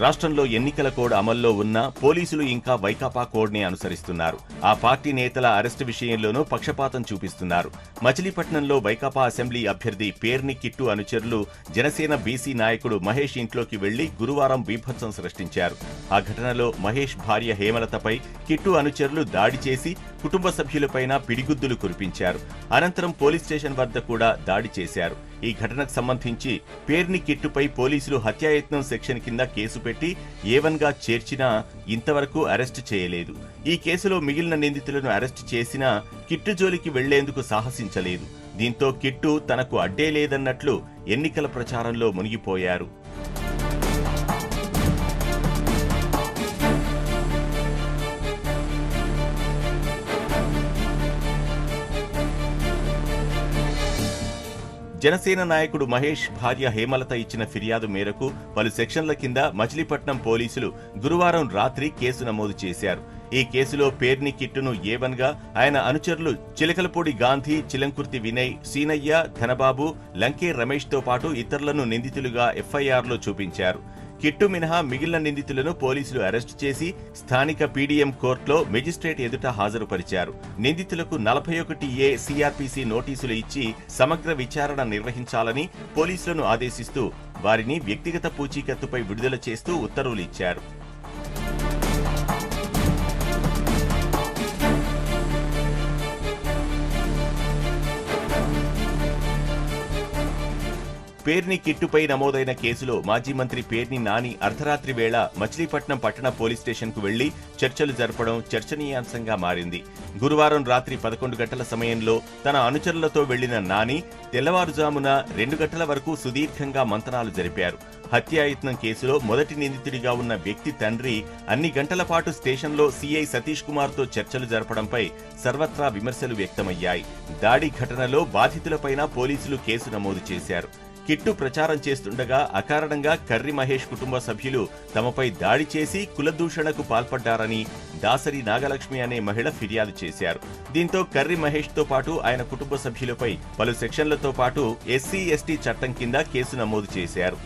రాష్ట్రంలో ఎన్నికల కోడ్ అమల్లో ఉన్నా పోలీసులు ఇంకా వైకాపా కోడ్నే అనుసరిస్తున్నారు. ఆ పార్టీ నేతల అరెస్టు విషయంలోనూ పక్షపాతం చూపిస్తున్నారు. మచిలీపట్నంలో వైకాపా అసెంబ్లీ అభ్యర్థి పేర్ని కిట్టు అనుచరులు జనసేన బీసీ నాయకుడు మహేష్ ఇంట్లోకి వెళ్ళి గురువారం బీభత్సం సృష్టించారు. ఆ ఘటనలో మహేష్ భార్య హేమలతపై కిట్టు అనుచరులు దాడి చేసి కుటుంబ సభ్యులపైన పిడిగుద్దులు కురిపించారు. అనంతరం పోలీస్ స్టేషన్ వద్ద కూడా దాడి చేశారు. ఈ ఘటనకు సంబంధించి పేర్ని కిట్టుపై పోలీసులు హత్యాయత్నం సెక్షన్ కింద కేసు పెట్టి ఏవన్గా చేర్చినా ఇంతవరకు అరెస్టు చేయలేదు. ఈ కేసులో మిగిలిన నిందితులను అరెస్టు చేసినా కిట్టు జోలికి వెళ్ళేందుకు సాహసించలేదు. దీంతో కిట్టు తనకు అడ్డే లేదన్నట్లు ఎన్నికల ప్రచారంలో మునిగిపోయారు. జనసేన నాయకుడు మహేష్ భార్య హేమలత ఇచ్చిన ఫిర్యాదు మేరకు పలు సెక్షన్ల కింద మచిలీపట్నం పోలీసులు గురువారం రాత్రి కేసు నమోదు చేశారు. ఈ కేసులో పేర్ని కిట్టును ఏవన్గా ఆయన అనుచరులు చిలకలపూడి గాంధీ చిలంకుర్తి వినయ్ సీనయ్య ధనబాబు లంకే రమేష్తో పాటు ఇతరులను నిందితులుగా ఎఫ్ఐఆర్లో చూపించారు. కిట్టు మినహా మిగిలిన నిందితులను పోలీసులు అరెస్టు చేసి స్థానిక పీడీఎం కోర్టులో మెజిస్ట్రేట్ ఎదుట హాజరుపరిచారు. నిందితులకు నలభై ఒకటి ఏ సిఆర్పిసి నోటీసులు ఇచ్చి సమగ్ర విచారణ నిర్వహించాలని పోలీసులను ఆదేశిస్తూ వారిని వ్యక్తిగత పూచీకత్తుపై విడుదల చేస్తూ ఉత్తర్వులు ఇచ్చారు. పేర్ని కిట్టుపై నమోదైన కేసులో మాజీ మంత్రి పేర్ని నాని అర్ధరాత్రి వేళ మచిలీపట్నం పట్టణ పోలీస్ స్టేషన్కు వెళ్ళి చర్చలు జరపడం చర్చనీయాంశంగా మారింది. గురువారం రాత్రి పదకొండు గంటల సమయంలో తన అనుచరులతో వెళ్ళిన నాని తెల్లవారుజామున రెండు గంటల వరకు సుదీర్ఘంగా మంతనాలు జరిపారు. హత్యాయత్నం కేసులో మొదటి నిందితుడిగా ఉన్న వ్యక్తి తండ్రి అన్ని గంటల పాటు స్టేషన్లో సీఐ సతీష్ కుమార్తో చర్చలు జరపడంపై సర్వత్రా విమర్శలు వ్యక్తమయ్యాయి. దాడి ఘటనలో బాధితులపైన పోలీసులు కేసు నమోదు చేశారు. కిట్టు ప్రచారం చేస్తుండగా అకారణంగా కర్రి మహేష్ కుటుంబ సభ్యులు తమపై దాడి చేసి కులదూషణకు పాల్పడ్డారని దాసరి నాగలక్ష్మి అనే మహిళ ఫిర్యాదు చేశారు. దీంతో కర్రి మహేష్తో పాటు ఆయన కుటుంబ సభ్యులపై పలు సెక్షన్లతో పాటు ఎస్సీ ఎస్టీ చట్టం కింద కేసు నమోదు చేశారు.